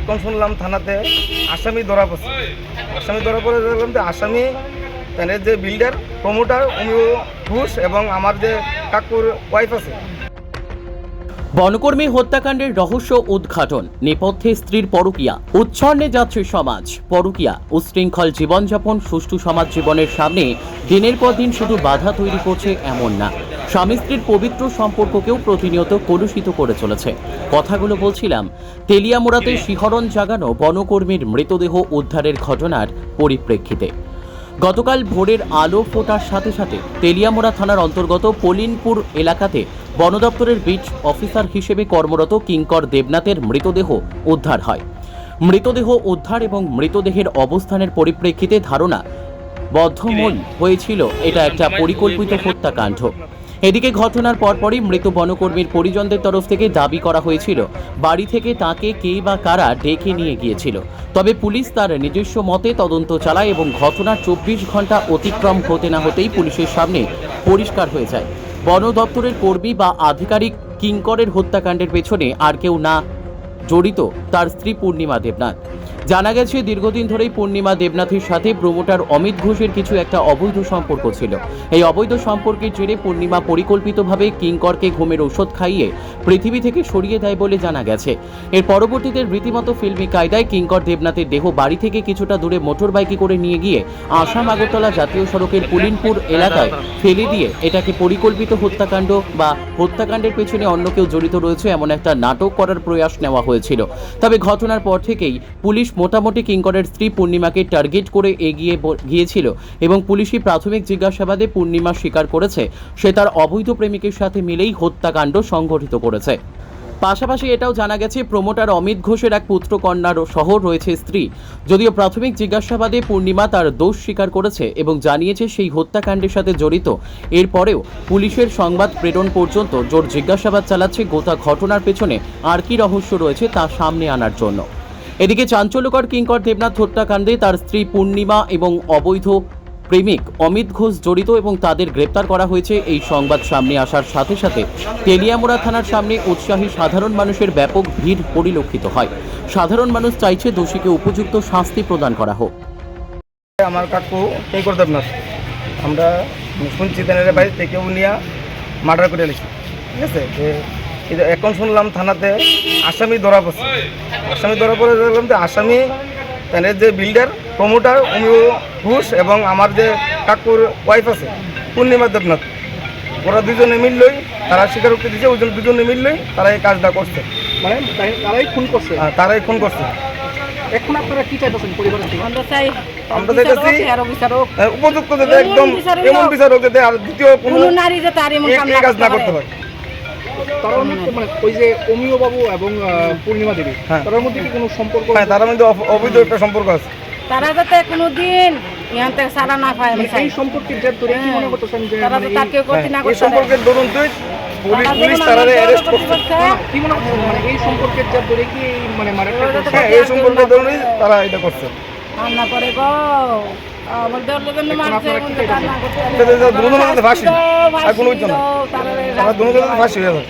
এখন শুনলাম থানাতে আসামি ধরা পড়ছে। আসামি ধরা পড়ে দেখলাম যে আসামি তাদের যে বিল্ডার প্রমোটার উনি ঘুষ এবং আমার যে কাকুর ওয়াইফ আছে। বনকর্মী হত্যাকাণ্ডের রহস্য উদ্ঘাটন, নেপথ্যে স্ত্রীর পরকিয়া, উচ্ছন্নে যাচ্ছে সমাজ, পরকিয়া, উশৃঙ্খল জীবনযাপন, সুষ্ঠু সমাজ জীবনের সামনে দিনের পর দিন শুধু বাধা তৈরি করছে এমন না। স্বামী স্ত্রীর পবিত্র সম্পর্ককেও প্রতিনিয়ত কলুষিত করে চলেছে। কথাগুলো বলছিলাম, তেলিয়ামোড়াতে শিহরণ জাগানো বনকর্মীর মৃতদেহ উদ্ধারের ঘটনার পরিপ্রেক্ষিতে। গতকাল ভোরের আলো ফোটার সাথে সাথে তেলিয়ামোড়া থানার অন্তর্গত পলিনপুর এলাকাতে বন দপ্তরের বিট অফিসার হিসেবে কর্মরত কিঙ্কর দেবনাথের মৃতদেহ উদ্ধার হয়। মৃতদেহ উদ্ধার এবং মৃতদেহের অবস্থানের পরিপ্রেক্ষিতে ধারণা বদ্ধমূল হয়েছিল। এটা একটা পরিকল্পিত হত্যাকাণ্ড। এদিকে ঘটনার পরপরই মৃত বনকর্মীর পরিজনদের তরফ থেকে দাবি করা হয়েছিল, বাড়ি থেকে তাকে কে বা কারা ডেকে নিয়ে গিয়েছিল। তবে পুলিশ তার নিজস্ব মতে তদন্ত চালায় এবং ঘটনার চব্বিশ ঘণ্টা অতিক্রম হতে না হতেই পুলিশের সামনে পরিষ্কার হয়ে যায়। বন দপ্তরের কর্মী বা আধিকারিক কিঙ্করের হত্যাকাণ্ডের পেছনে আর কেউ না জড়িত তার স্ত্রী পূর্ণিমা দেবনাথ। জানা গেছে, দীর্ঘদিন ধরেই পূর্ণিমা দেবনাথের সাথে প্রমোটার অমিত ঘোষের কিছু একটা অবৈধ সম্পর্ক ছিল। এই অবৈধ সম্পর্কের জেরে পূর্ণিমা পরিকল্পিতভাবে কিঙ্করকে ঘুমের ওষুধ খাইয়ে পৃথিবী থেকে সরিয়ে দেয় বলে জানা গেছে। এর পরবর্তীতে রীতিমতো ফিল্মি কায়দায় কিঙ্কর দেবনাথের দেহ বাড়ি থেকে কিছুটা দূরে মোটর বাইকে করে নিয়ে গিয়ে আসাম আগরতলা জাতীয় সড়কের পুলিনপুর এলাকায় ফেলে দিয়ে এটাকে পরিকল্পিত হত্যাকাণ্ড বা হত্যাকাণ্ডের পেছনে অন্য কেউ জড়িত রয়েছে এমন একটা নাটক করার প্রয়াস নেওয়া হয়েছিল। তবে ঘটনার পর থেকেই পুলিশ মোটামুটি কিঙ্করের স্ত্রী পূর্ণিমাকে টার্গেট করে এগিয়ে গিয়েছিল এবং পুলিশি প্রাথমিক জিজ্ঞাসাবাদে পূর্ণিমা স্বীকার করেছে। সে তার অবৈধ প্রেমিকের সাথে মিলেই হত্যাকাণ্ড সংঘটিত করেছে। পাশাপাশি এটাও জানা গেছে, প্রমোটার অমিত ঘোষের এক পুত্র কন্যার সহ রয়েছে স্ত্রী। যদিও প্রাথমিক জিজ্ঞাসাবাদে পূর্ণিমা তার দোষ স্বীকার করেছে এবং জানিয়েছে সেই হত্যাকাণ্ডের সাথে জড়িত। এরপরেও পুলিশের সংবাদ প্রেরণ পর্যন্ত জোর জিজ্ঞাসাবাদ চালাচ্ছে গোটা ঘটনার পেছনে আর কি রহস্য রয়েছে তা সামনে আনার জন্য। এদিকে চাঞ্চল্যকর কিঙ্কর দেবনাথ হত্যাকাণ্ডে তার স্ত্রী পূর্ণিমা এবং অবৈধ প্রেমিক অমিত ঘোষ জড়িত এবং তাদের গ্রেপ্তার করা হয়েছে এই সংবাদ সামনে আসার সাথে সাথে তেলিয়ামোড়া থানার সামনে উৎসাহী সাধারণ মানুষের ব্যাপক ভিড় পরিলক্ষিত হয়। সাধারণ মানুষ চাইছে দোষীকে উপযুক্ত শাস্তি প্রদান করা হোক। আমার কাকু, এই করে দেবনাথ আমরা শুনছি তেনের বাড়ি থেকে উনিয়া মার্ডার করে এলেছি। ঠিক আছে? এখন শুনলাম থানাতে আসামি ধরা পড়ছে। আসামি ধরা পড়ে দেখলাম যে আসামি তাদের যে বিল্ডার প্রমোটার উনি ঘুষ এবং আমার যে কাকুর ওয়াইফ আছে পূর্ণিমা দেবনাথ। ওরা দুজনে মিললই তারা স্বীকারোক্তি দিচ্ছে ওই জন্য দুজনে মিললই তারা এই কাজটা করছে। মানে তাই- তারাই খুন করছে? আর তারাই খুন করছে। এখন আপনারা কি চাইতেছেন পরিবারের আমরা চাই। আমরা চাইতেছি- হোক, এরও বিচার হোক। আহ, উপযুক্ত যাতে একদম এমন বিচার হোক যাতে আর দ্বিতীয় কোনো কোনো নারী যাতে আর এমন কাজ না করতে করতে পারে তার মধ্যে মানে ওই যে অমিয় বাবু এবং পূর্ণিমা দেবী হ্যাঁ। তার মধ্যে কি কোনো সম্পর্ক হ্যাঁ তার মধ্যে অবৈধ একটা সম্পর্ক আছে। তারা যাতে কোনোদিন ইহান থেকে সারা না পায় মানে এই সম্পর্কের জের ধরে কি মনে করতেছেন যে তারা মানে তো তার করতে না হ্যাঁ, করতে পারে। সম্পর্কের দরুন তুই পুলিশ পুলিশ অ্যারেস্ট করতে কি মনে মানে এই সম্পর্কের জের ধরে কি এই মানে হ্যাঁ এই আর কেউ সম্পর্কের না দরুনই করে। তারা এটা করছে। রান্না করে গো আমার দলের জন্য মারছে আপনারা কি রান্না করতে মধ্যে ফাঁসি। আর কোনো কিছু না। তারা ফাঁসি হয়ে যাবে